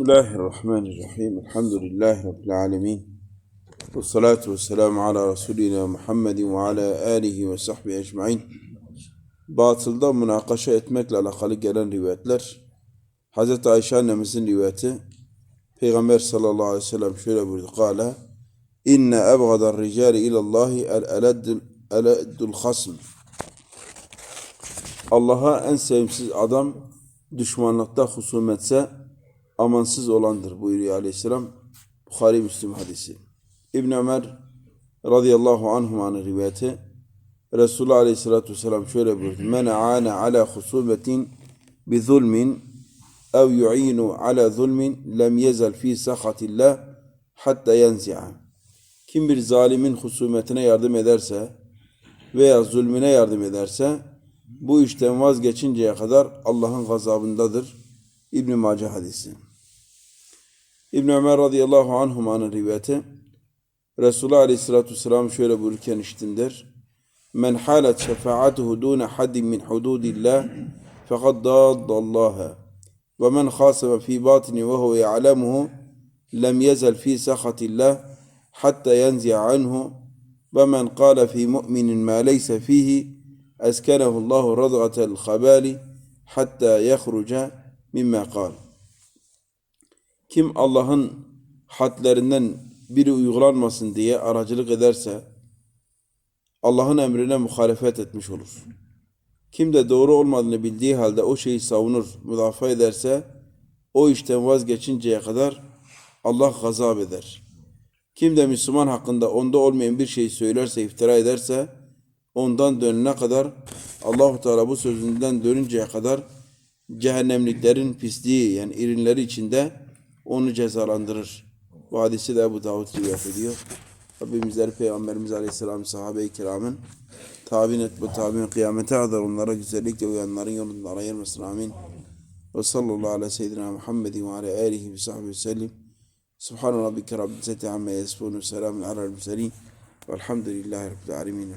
Bismillahirrahmanirrahim. Elhamdülillahi Rabbil alemin. Ve salatu ve selamu ala Resulina Muhammedin ve ala alihi ve sahbihi ecmain. Batılda münakaşa etmekle alakalı gelen rivayetler. Hz. Ayşe annemizin rivayeti. Peygamber sallallahu aleyhi ve sellem şöyle buyurdu. Kale, İnne ebgadar ricali ilallahi el eleddul hasm. Allah'a en sevimsiz adam düşmanlıkta husumetse amansız olandır buyuruyor aleyhisselam. Bukhari Müslim hadisi. İbn Ömer radıyallahu anhumanın rivayeti Resulullah aleyhissalatu vesselam şöyle buyurdu. Men aane ala husumetin bi zulmin ev yu'inu ala zulmin lem yezel fi sahatillah hatta yenzi'a. Kim bir zalimin husumetine yardım ederse veya zulmüne yardım ederse bu işten vazgeçinceye kadar Allah'ın gazabındadır. İbn Mace hadisi. İbn Ömer radıyallahu anhumanın rivayeti Resulullah aleyhissalatu vesselam şöyle buyururken işitimdir. Men halet şefaatuhu dune haddin min hududillah fekad daddallaha ve men khaseme fi batini ve huve ya'lemuhu lem yezel fi sahatillah hatta yenzi'a anhu ve men kâle fi mu'minin ma leyse fihi eskenehullahu radgatel habali hatta yehruca mimme kal. Kim Allah'ın hadlerinden biri uygulanmasın diye aracılık ederse Allah'ın emrine muhalefet etmiş olur. Kim de doğru olmadığını bildiği halde o şeyi savunur, müdafaa ederse o işten vazgeçinceye kadar Allah gazap eder. Kim de Müslüman hakkında onda olmayan bir şey söylerse, iftira ederse ondan dönene kadar Allahu Teala bu sözünden dönünceye kadar cehennemliklerin pisliği yani irinleri içinde onu cezalandırır. Bu hadisi de Ebu Davud rivayet ediyor. Rabbimizler Peygamberimiz Aleyhisselam sahabe-i kiramın tabin et bu tabin kıyamete kadar onlara güzellikle uyanların yolunda ayırmasın amin. Ve sallallahu ala seyyidina Muhammedin ve ala alihi ve sahbihi sellem. Subhan rabbike rabbil izzati amma yasifun ve selamun alel murselin. Velhamdülillahi rabbil alemin.